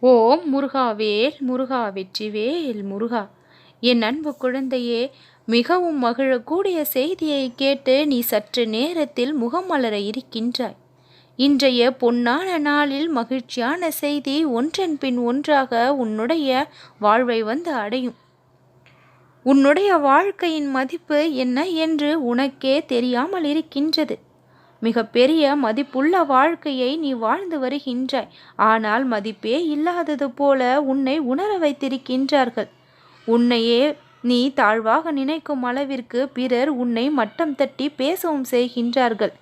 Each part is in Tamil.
ஓம் முருகாவேல் முருகா வெற்றிவேல் முருகா. என் அன்பு குழந்தையே மிகவும் மகிழக்கூடிய செய்தியை கேட்டு நீ சற்று நேரத்தில் முகம் மலர இருக்கின்றாய். இன்றைய பொன்னான நாளில் மகிழ்ச்சியான செய்தி ஒன்றன் பின் ஒன்றாக உன்னுடைய வாழ்வை வந்து அடையும். உன்னுடைய வாழ்க்கையின் மதிப்பு என்ன என்று உனக்கே தெரியாமல் இருக்கின்றது. மிக பெரிய மதிப்புள்ள வாழ்க்கையை நீ வாழ்ந்து வருகின்றாய். ஆனால் மதிப்பே இல்லாதது போல உன்னை உணர வைத்திருக்கின்றார்கள். உன்னையே நீ தாழ்வாக நினைக்கும் அளவிற்கு பிறர் உன்னை மட்டம் தட்டி பேசவும் செய்கின்றார்கள்.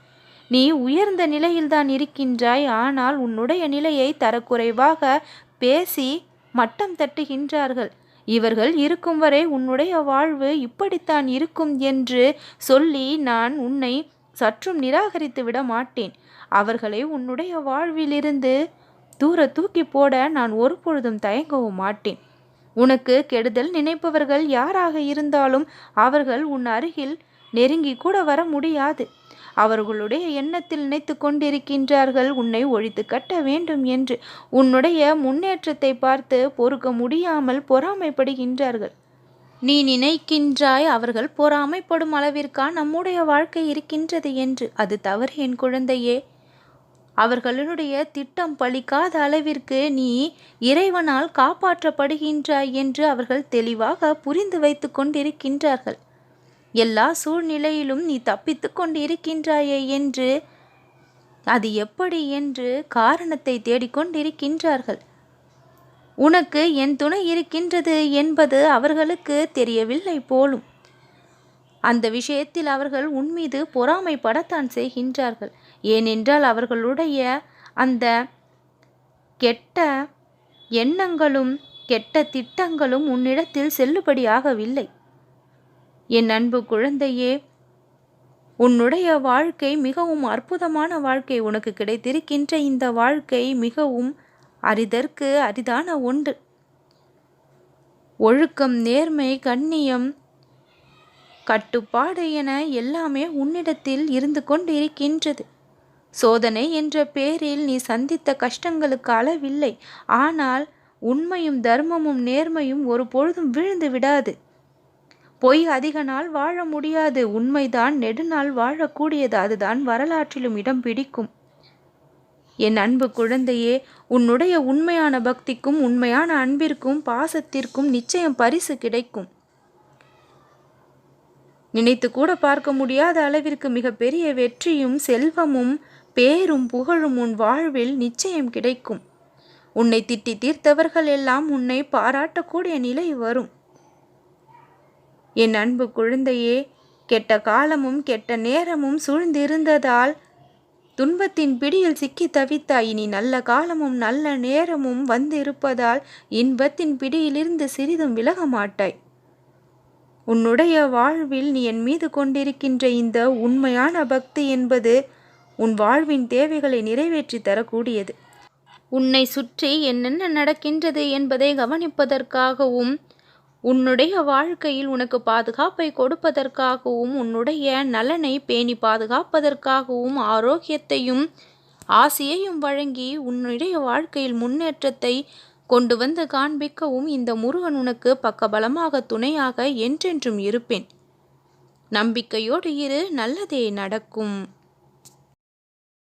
நீ உயர்ந்த நிலையில்தான் இருக்கின்றாய். ஆனால் உன்னுடைய நிலையை தரக்குறைவாக பேசி மட்டம் தட்டுகின்றார்கள். இவர்கள் இருக்கும் வரை உன்னுடைய வாழ்வு இப்படித்தான் இருக்கும் என்று சொல்லி நான் உன்னை சற்றும் நிராகரித்து விட மாட்டேன். அவர்களை உன்னுடைய வாழ்விலிருந்து தூர தூக்கி போட நான் ஒருபொழுதும் தயங்கவும் மாட்டேன். உனக்கு கெடுதல் நினைப்பவர்கள் யாராக இருந்தாலும் அவர்கள் உன் அருகில் நெருங்கி கூட வர முடியாது. அவர்களுடைய எண்ணத்தில் நினைத்து கொண்டிருக்கின்றார்கள் உன்னை ஒழித்து கட்ட வேண்டும் என்று. உன்னுடைய முன்னேற்றத்தை பார்த்து பொறுக்க முடியாமல் பொறாமைப்படுகின்றார்கள். நீ நினைக்கின்றாய் அவர்கள் பொறாமைப்படும் அளவிற்கா? நம்முடைய வாழ்க்கை இருக்கின்றது என்று. அது தவறு என் குழந்தையே. அவர்களுடைய திட்டம் பலிக்காத அளவிற்கு நீ இறைவனால் காப்பாற்றப்படுகின்றாய் என்று அவர்கள் தெளிவாக புரிந்து வைத்து கொண்டிருக்கின்றார்கள். எல்லா சூழ்நிலையிலும் நீ தப்பித்து கொண்டிருக்கின்றாயே என்று அது எப்படி என்று காரணத்தை தேடிக்கொண்டிருக்கின்றார்கள் உனக்கு என் துணை இருக்கின்றது என்பது அவர்களுக்கு தெரியவில்லை போலும். அந்த விஷயத்தில் அவர்கள் உன்மீது பொறாமைப்படத்தான் செய்கின்றார்கள். ஏனென்றால் அவர்களுடைய அந்த கெட்ட எண்ணங்களும் கெட்ட திட்டங்களும் உன்னிடத்தில் செல்லுபடியாகவில்லை. என் அன்பு குழந்தையே உன்னுடைய வாழ்க்கை மிகவும் அற்புதமான வாழ்க்கை உனக்கு கிடைத்திருக்கின்ற இந்த வாழ்க்கை மிகவும் அரிதற்கு அரிதான ஒன்று. ஒழுக்கம் நேர்மை கண்ணியம் கட்டுப்பாடு என எல்லாமே உன்னிடத்தில் இருந்து கொண்டு இருக்கின்றது சோதனை என்ற பேரில் நீ சந்தித்த கஷ்டங்களுக்கு அளவில்லை. ஆனால் உண்மையும் தர்மமும் நேர்மையும் ஒரு பொழுதும் விழுந்து விடாது. பொய் அதிக நாள் வாழ முடியாது. உண்மைதான் நெடுநாள் வாழக்கூடியது. அதுதான் வரலாற்றிலும் இடம் பிடிக்கும். என் அன்பு குழந்தையே உன்னுடைய உண்மையான பக்திக்கும் உண்மையான அன்பிற்கும் பாசத்திற்கும் நிச்சயம் பரிசு கிடைக்கும். நினைத்து கூட பார்க்க முடியாத அளவிற்கு மிகப்பெரிய வெற்றியும் செல்வமும் பேரும் புகழும் உன் வாழ்வில் நிச்சயம் கிடைக்கும். உன்னை திட்டி தீர்த்தவர்கள் எல்லாம் உன்னை பாராட்டக்கூடிய நிலை வரும். என் அன்பு குழந்தையே கெட்ட காலமும் கெட்ட நேரமும் சூழ்ந்திருந்ததால் துன்பத்தின் பிடியில் சிக்கி தவித்தாய். இனி நல்ல காலமும் நல்ல நேரமும் வந்திருப்பதால் இன்பத்தின் பிடியிலிருந்து சிறிதும் விலக மாட்டாய் உன்னுடைய வாழ்வில் நீ என் மீது கொண்டிருக்கின்ற இந்த உண்மையான பக்தி என்பது உன் வாழ்வின் தேவைகளை நிறைவேற்றி தரக்கூடியது. உன்னை சுற்றி என்னென்ன நடக்கின்றது என்பதை கவனிப்பதற்காகவும் உன்னுடைய வாழ்க்கையில் உனக்கு பாதுகாப்பை கொடுப்பதற்காகவும் உன்னுடைய நலனை பேணி பாதுகாப்பதற்காகவும் ஆரோக்கியத்தையும் ஆசையையும் வழங்கி உன்னுடைய வாழ்க்கையில் முன்னேற்றத்தை கொண்டு வந்து காண்பிக்கவும் இந்த முருகன் உனக்கு பக்கபலமாக துணையாக என்றென்றும் இருப்பேன். நம்பிக்கையோடு இரு நல்லதே நடக்கும்.